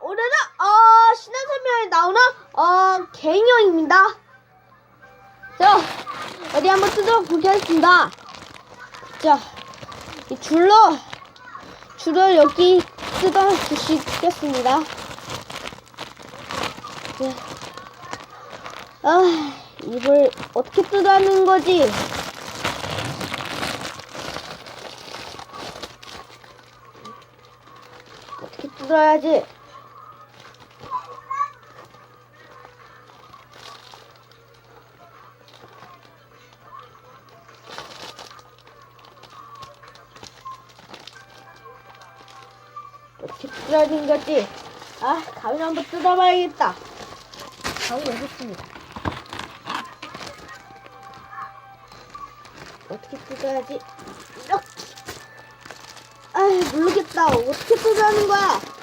오늘은 어 신한 설명에 나오는 어 개인형입니다. 자 어디 한번 뜯어 보겠습니다. 자, 이 줄로 줄을 여기 뜯어 주시겠습니다. 자, 아 이걸 어떻게 뜯어하는 거지? 어떻게 뜯어야는 거지? 아, 가위 한번 뜯어봐야겠다. 가위 여기 있습니다. 어떻게 뜯어야지? 이렇게. 아, 모르겠다. 어떻게 뜯어하는 거야?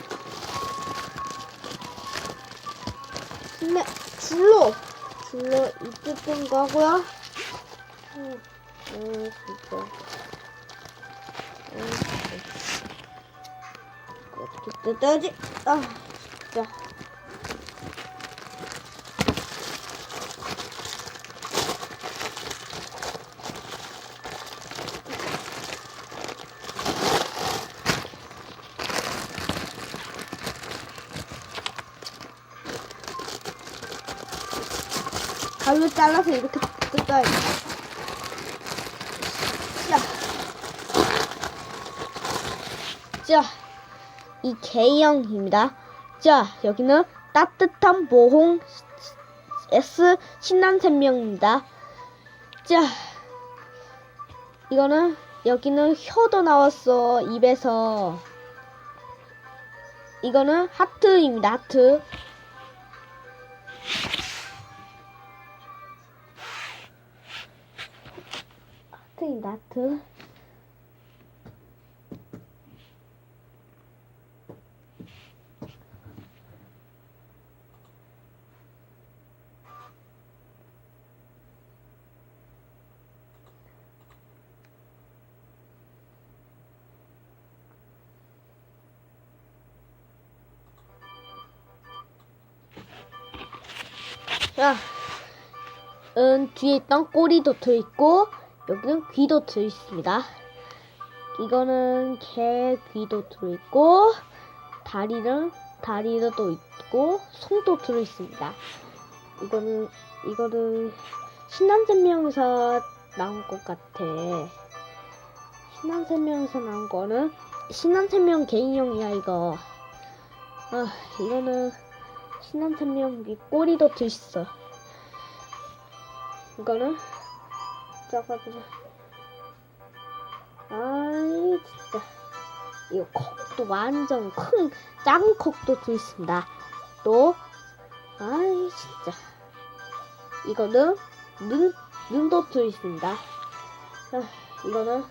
근데 줄로 줄로 이 뜯은 거고요. 음, 음, 진짜. 음, 어떻게 뜯어야지? 아, 진짜. 가위로 잘라서 이렇게 뜯어야지. 자. 자, 이 K형입니다. 자, 여기는 따뜻한 보홍 S 신난 생명입니다. 자, 이거는 여기는 혀도 나왔어 입에서. 이거는 하트입니다. 하트. 하트입니다. 하트. 자, 은 뒤에 있던 꼬리도 들어있고 여기는 귀도 들어있습니다. 이거는 개 귀도 들어있고 다리는 다리도 또 있고 손도 들어있습니다. 이거는 이거는 신한생명에서 나온 것 같아. 신한생명에서 나온 거는 신한생명 개인용이야 이거. 아 이거는 신한생명 이 꼬리도 들있어. 이거는 작아지네. 아이 진짜 이거 콕도 완전 큰 작은 콕도 들있습니다. 또 아이 진짜 이거는 눈 눈도 들있습니다. 자, 이거는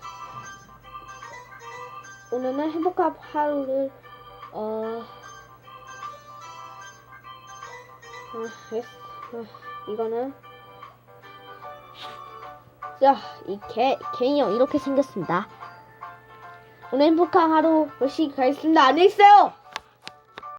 오늘은 행복한 하루를 어 아. 아, 이거는 자, 이 개, 개인형 이렇게 생겼습니다. 오늘 행복한 하루 보시 가겠습니다. 안녕히 계세요.